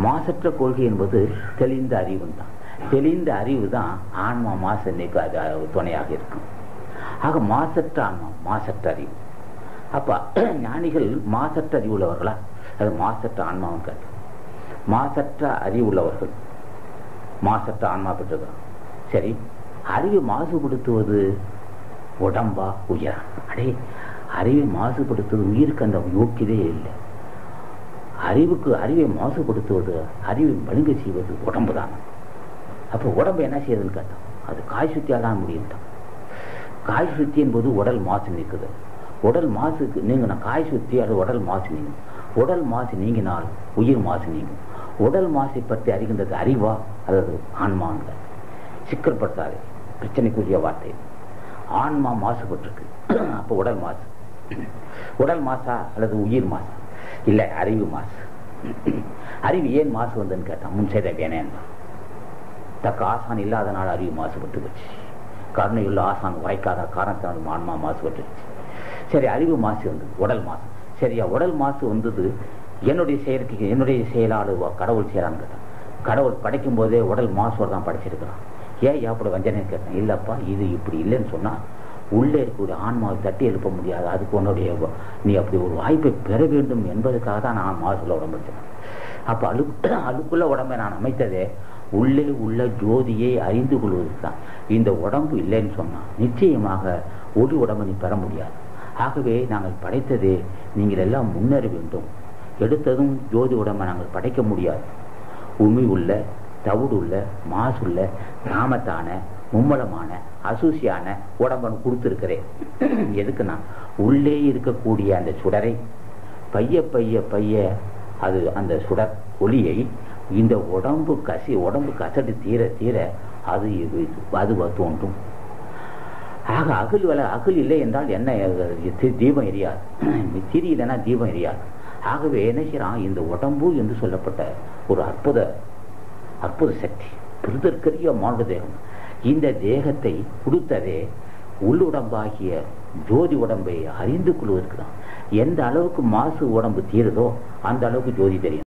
மாசற்ற கொள்கை என்பது தெளிந்த அறிவு தான் தெளிந்த அறிவு தான் ஆன்மா மாச நீக்க அது துணையாக இருக்கும். ஆக மாசற்ற ஆன்மா மாசற்ற அறிவு. அப்போ ஞானிகள் மாசற்ற அறிவு உள்ளவர்களா? அது மாசற்ற ஆன்மாவும் கேட்டு. மாசற்ற அறிவு உள்ளவர்கள். மாசற்ற ஆன்மா பெற்றுக்கிறான் சரி. அறிவை மாசுபடுத்துவது உடம்பா உயிரா? அடே அறிவை மாசுபடுத்துவது உயிருக்கு அந்த யோக்கியதே இல்லை. அறிவுக்கு அறிவை மாசுபடுத்துவது அறிவை மழுங்க செய்வது உடம்பு தான் அப்போ உடம்பு என்ன செய்யுதுன்னு கேட்டோம். அது காய் சுத்தியாக தான் முடியும் காய் சுத்தி என்பது உடல் மாசு நீக்குது. உடல் மாசுக்கு நீங்கினா காய் சுத்தி அது உடல் மாசு நீங்கும். உடல் மாசு நீங்கினால் உயிர் மாசு நீங்கும். உடல் மாசை பற்றி அறிகின்றது அறிவா அல்லது ஆன்மாங்க சிக்கல்படுத்தாது பிரச்சனைக்குரிய வார்த்தை. ஆன்மா மாசுபட்டிருக்கு. அப்போ உடல் மாசு. உடல் மாசா அல்லது உயிர் மாசா? இல்லை அறிவு மாசு. அறிவு ஏன் மாசு வந்ததுன்னு கேட்டான். முன் செய்த வேணேன் தக்க ஆசான் இல்லாதனால அறிவு மாசுபட்டு போச்சு கருணையுள்ள ஆசான் வாய்க்காத காரணத்தினால் ஆன்மா மாசுபட்டுருச்சு சரி அறிவு மாசு வந்தது உடல் மாசு. சரியா உடல் மாசு வந்தது என்னுடைய செயலுக்கு என்னுடைய செயலாளு கடவுள் செய்யறான்னு கேட்டான். கடவுள் படைக்கும் போதே உடல் மாசோடு தான் படைச்சிருக்கிறான். ஏன் அப்படி வஞ்சனை கேட்டேன். இல்லப்பா இது இப்படி இல்லைன்னு சொன்னா உள்ளே இருக்கக்கூடிய ஆன்மாவை தட்டி எழுப்ப முடியாது. அதுக்கு உன்னுடைய நீ அப்படி ஒரு வாய்ப்பை பெற வேண்டும் என்பதற்காக தான் நான் மாசுல உடம்பு வச்சேன் அப்போ அழுக்கு அழுக்குள்ள உடம்பை நான் அமைத்ததே உள்ளே உள்ள ஜோதியை அறிந்து கொள்வதற்கு தான் இந்த உடம்பு இல்லைன்னு சொன்னால் நிச்சயமாக ஒரு உடம்பை நீ பெற முடியாது. ஆகவே நாங்கள் படைத்ததே நீங்கள் எல்லாம் முன்னேற வேண்டும். எடுத்ததும் ஜோதி உடம்பை நாங்கள் படைக்க முடியாது. உமி உள்ள தவிடு உள்ள மாசுள்ள நாமத்தான மும்மலமான அசூசியான உடம்பன் கொடுத்துருக்கிறேன். எதுக்குன்னா உள்ளே இருக்கக்கூடிய அந்த சுடரை பைய பைய பைய அது அந்த சுடர் ஒளியை இந்த உடம்பு கசி உடம்பு கசடு தீர தீர அது அது தோன்றும். ஆக அகில் வள அகில் இல்லை என்றால் என்ன? தீபம் எரியாது. திரி இல்லைன்னா தீபம் எரியாது. ஆகவே என்ன செய்யறான்? இந்த உடம்பு என்று சொல்லப்பட்ட ஒரு அற்புத அற்புத சக்தி பிரிதற்கரிய மாண்டு தேகம். இந்த தேகத்தை கொடுத்ததே உள்ளுடம்பாகிய ஜோதி உடம்பை அறிந்து கொள்வதற்கு தான். எந்த அளவுக்கு மாசு உடம்பு தீருதோ அந்த அளவுக்கு ஜோதி தெரியும்.